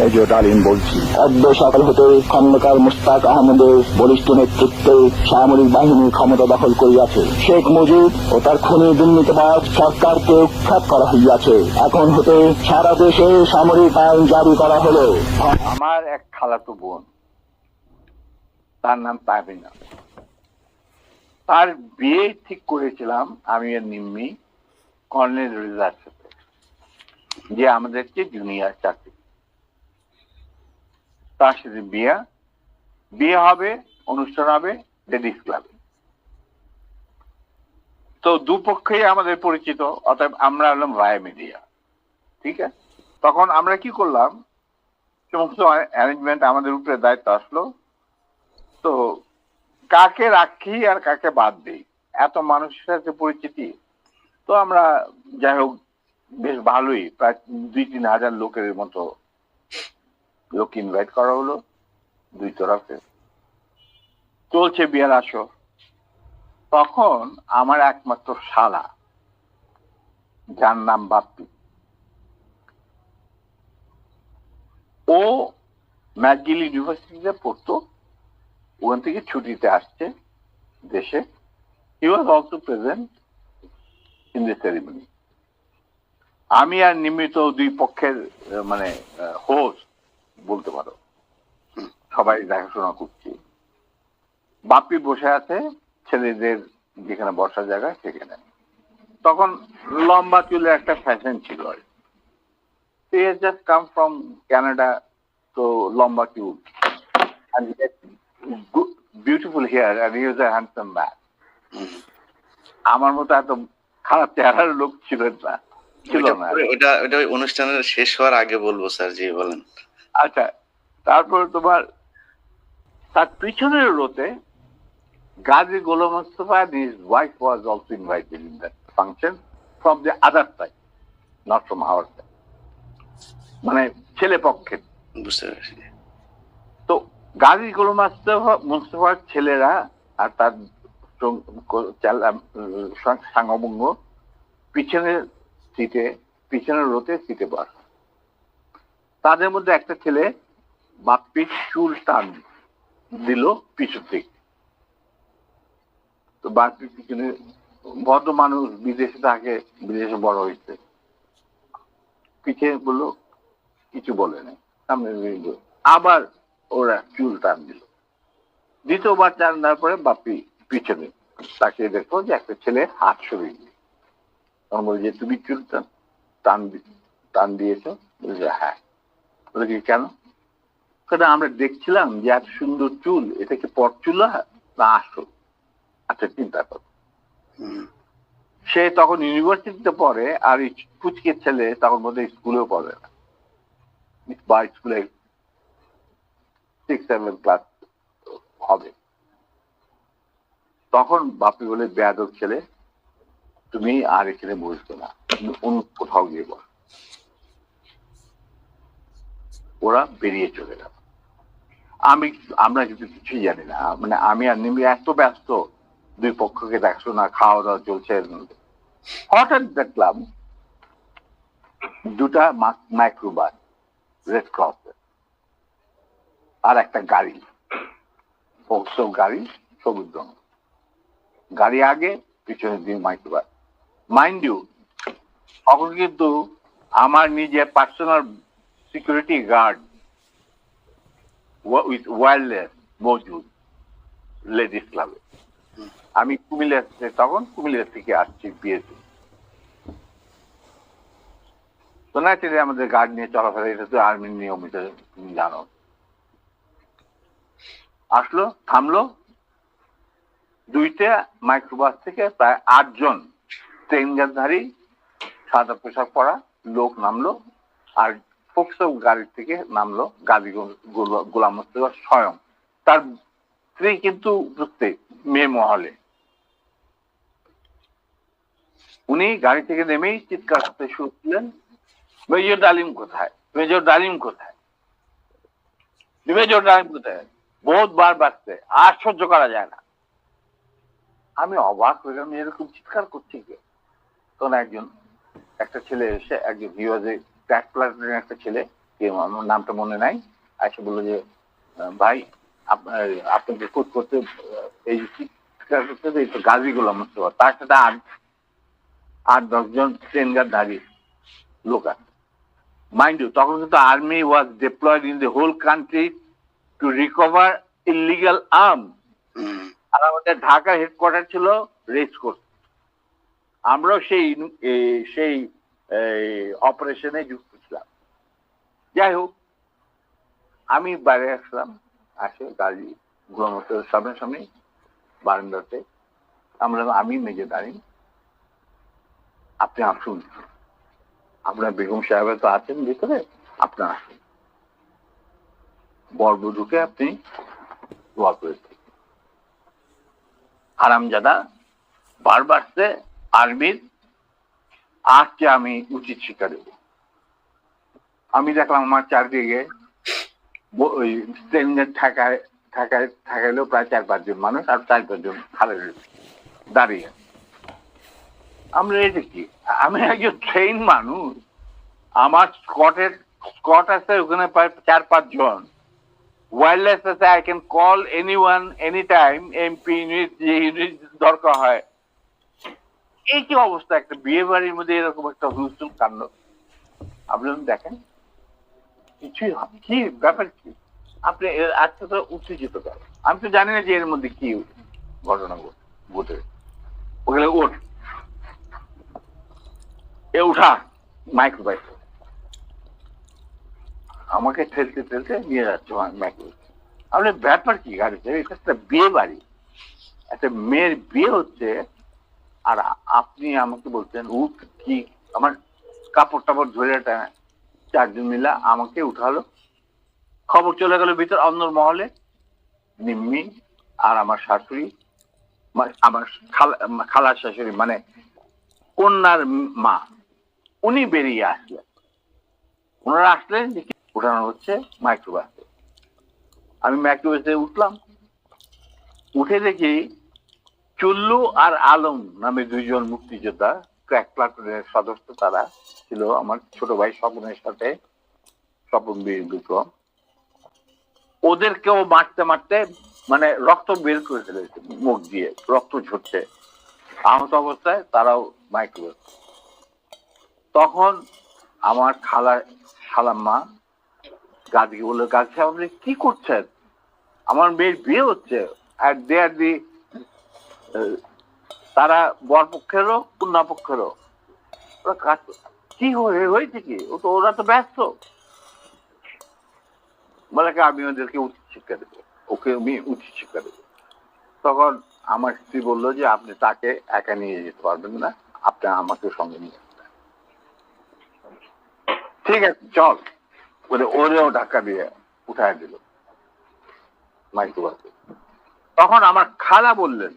Major ডালিম বলছি অদ্য সকাল হতে খন্দকার মুস্তাক আহমদের বলিষ্ঠ নেতৃত্বে সামরিক বাহিনী ক্ষমতা দখল করিয়াছে। শেখ মুজিব ও তার খুনি দুর্নীতিবাজ সরকারকে উৎখাত করা হইয়াছে। এখন হতে সারা দেশে সামরিক আইন জারি করা হলো। আমার এক খালাতো বোন, তার নাম তাবিনা তার বিয়ে ঠিক করেছিলাম আমি আর নিম্মি কর্নেল রিজার সাথে, যে আমাদেরকে জুনিয়র চাকরি তার সাথে বিয়ে। বিয়ে হবে, অনুষ্ঠান হবে লেডিস ক্লাবে তো দুপক্ষেই আমাদের পরিচিত, অতএব আমরা হলাম ভায়া মিডিয়া ঠিক আছে? তখন আমরা কি করলাম? সমস্ত অ্যারেঞ্জমেন্ট আমাদের উপরে দায়িত্ব আসলো। তো কাকে রাখি আর কাকে বাদ দিই? এত মানুষের সাথে পরিচিতি। তো আমরা যাই হোক, বেশ ভালোই, প্রায় দুই তিন হাজার লোকের মতো লোক ইনভাইট করা হলো, দুই তরফে। চলছে বিয়ার আসর। তখন আমার একমাত্র শালা, যার নাম বাপ্পি। ও ম্যাকগিল ইউনিভার্সিটিতে পড়তো, ওখান থেকে ছুটিতে আসছে দেশে। He was also present in the ceremony আমি আর নিমিত দুই পক্ষের মানে হোস্ট বলতে পারো। সবাই দেখাশোনা করছি। বাপি বসে আছে ছেলেদের যেখানে বসার জায়গা সেখানে। তখন লম্বা চুলের একটা ফ্যাশন ছিল আর has just come from Canada to লম্বা চুল। And he had good, beautiful hair and he was a handsome man আমার মতো এত খারাপ চেহারার লোক ছিল না। ছিল না। ওটা ওটা ওই অনুষ্ঠানের শেষ হওয়ার আগে বলব স্যার জি বলেন। আচ্ছা তারপর তোমার তার পিছনের রোতে Gazi Golam Mustafa and his wife was also invited in that function from the other side, not from our side. মানে ছেলে পক্ষে। বুঝতে পারছি। তো গাজী গোলাম মুস্তফা মুস্তফার ছেলেরা আর তার সং- ক- চাল- আম, সাং- সাঙ্গবঙ্গ পিছনের সিটে পিছনের রোতে সিটে বস। তাদের মধ্যে একটা ছেলে বাপ্পির চুল টান দিল পিছু থেকে তো বাপ্পি পিছনে ভদ্র মানুষ বিদেশে থাকে, বিদেশে বড় হয়েছে। পিছে বলল, কিছু বলে নাই। আবার ওরা চুল টান দিল। দ্বিতীয়বার টান দেওয়ার পরে বাপি পিছনে তাকে দেখো যে একটা ছেলে হাত সরিয়ে দিল। তখন বলে যে, তুমি চুল টান টান টান দিয়েছ? বলছে হ্যাঁ। বলে কি কেন? কেন আমরা দেখছিলাম যে এত সুন্দর চুল এটা কি পট চুলা না আসল? আচ্ছা চিন্তা করো। সে তখন ইউনিভার্সিটিতে পড়ে আর এই পুচকে ছেলে তখন বোধহয় স্কুলেও পড়ে না। বা স্কুলে সিক্স সেভেন ক্লাস হবে। তখন বাপি বলে বেয়াদব ছেলে তুমি আর এখানে বসবে না। তুমি অন্য কোথাও গিয়ে বস। ওরা বেরিয়ে চলে গেল। আমি, আমরা কিন্তু কিছুই জানি না। মানে আমি আর নিমি এত ব্যস্ত, দুই পক্ষকে দেখাশোনা খাওয়া দাওয়া চলছে। হঠাৎ দেখলাম দুটা মাইক্রোবাস রেড ক্রস আর একটা গাড়ি সব গাড়ি, সবুজ রঙ গাড়ি আগে, পিছনে দিয়ে মাইক্রোবাস মাইন্ড ইউ তখন কিন্তু আমার নিজের personal security guard with wireless মজুদ লেডিস ক্লাবে আমি কুমিল্লা তখন কুমিল্লা থেকে আসছি বিয়েতে তো ন্যাচারালি আমাদের গার্ড নিয়ে চলাফেরা এটা তো আর্মির নিয়ম এটা তুমি জানো। আসলো, থামলো। দুইটা মাইক্রোবাস থেকে প্রায় আটজন ট্রেনগারধারী সাদা পোশাক পরা লোক নামলো। আর ফোকসব গাড়ির থেকে নামলো গাজী গোলাম মোস্তফা স্বয়ং। তার স্ত্রী কিন্তু প্রত্যেক মেয়ে মহলে। উনি গাড়ি থেকে নেমেই চিৎকার করতে শুরু করলেন, মেজর ডালিম কোথায়? মেজর ডালিম কোথায়? মেজর ডালিম কোথায়? বহুত বার বাঁচতে আর সহ্য করা যায় না। আমি অবাক হয়ে গেলাম, এরকম চিৎকার করছি কে? তখন একজন একটা ছেলে এসে একজন হিওয়াজে ট্যাক প্লাটুনের একটা ছেলে আমার নামটা মনে নাই এসে বলল যে ভাই আপনার আপনাকে কোট করতে এই চিৎকার করতে এই তো গাজী গোলাম মোস্তফা তার সাথে আট আট দশজন ট্রেন গার্ড দাঁড়িয়ে লোক আছে। মাইন্ড ইউ তখন কিন্তু army was deployed in the whole country to recover illegal arm আর আমাদের ঢাকা হেডকোয়ার্টার ছিল রেস কোর্স আমরাও সেই এ, সেই অপারেশনে যুক্ত ছিলাম। যাই হোক, আমি বাইরে আসলাম, আসে গাড়ি গুলামতের সামনে সামনে বারান্দাতে। আমরা আমি মেজে দাঁড়িয়ে, আপনি আসুন। আপনার বেগম সাহেব তো আছেন ভিতরে আপনার আসুন। বরবধূকে আপনি দোয়া করে দিন। হারামজাদা বারবার সে আর্মির আজকে আমি উচিত শিক্ষা দেব। আমি দেখলাম আমার চারদিকে ওই ট্রেনের ঠাকায় ঠাকায়, ঠাকাইলেও প্রায় চার পাঁচজন মানুষ আর চার পাঁচজন খালে দাঁড়িয়ে আমরা আমি একজন ট্রেন মানুষ, আমার স্কটের, স্কট আছে ওখানে প্রায় চার পাঁচজন ওয়্যারলেস আছে I can call any one any time MP unit যে ইউনিট দরকার হয় এই কি অবস্থা? একটা বিয়ে বাড়ির মধ্যে এরকম একটা হুলস্থুল কাণ্ড। আপনি দেখেন, কিছুই কি ব্যাপার কি? আপনি আজকে তো উত্তেজিত কেন? আমি তো জানি না যে এর মধ্যে কি ঘটনা ঘটে। ওখানে ওঠ এ উঠা মাইক্রো বাইক আমাকে ঠেলতে ঠেলতে নিয়ে যাচ্ছে মাইক্রো আপনি ব্যাপার কি গাড়িতে? এটা একটা বিয়ে বাড়ি। একটা মেয়ের বিয়ে হচ্ছে আর আপনি আমাকে বলছেন উঠ কি আমার কাপড় টাপড় ধরে চারজন মিলা আমাকে উঠালো। খবর চলে গেল ভিতর অন্দর মহলে। নিম্মি আর আমার শাশুড়ি আমার খালা শাশুড়ি মানে কন্যার মা, উনি বেরিয়ে আসলেন। ওনারা আসলেন যে উঠানো হচ্ছে মাইক্রোবাসে আমি মাইক্রোবাসে উঠলাম। উঠে দেখি চুল্লু আর আলম নামে দুইজন মুক্তিযোদ্ধা, ক্র্যাক প্লাটুনের সদস্য তারা ছিল আমার ছোট ভাই স্বপনের সাথে, স্বপন বীর বিক্রম ওদেরকেও মারতে মারতে মানে রক্ত বের করে ফেলেছে, মুখ দিয়ে, রক্ত ঝরছে। আহত অবস্থায় তারাও মাইক্রোওয়েভ। তখন আমার খালা খালাম্মা বলল গাছি আপনি কি করছেন? আমার মেয়ের বিয়ে হচ্ছে। আর দে আর দি তারা বর পক্ষেরও, কন্যা পক্ষেরও। কি হয়েছে কি? ও তো, ওরা তো ব্যস্ত। বলে কি, আমি ওদেরকে উচিত শিক্ষা দেবো। ওকে আমি উচিত শিক্ষা দেবো। তখন আমার স্ত্রী বলল যে, আপনি তাকে একা নিয়ে যেতে পারবেন না। আপনি আমাকে সঙ্গে নিয়ে ঠিক আছে, চল। বলে ওরেও ধাক্কা দিয়ে উঠায় দিল। মাইক্রোবাসে তখন আমার খালা বললেন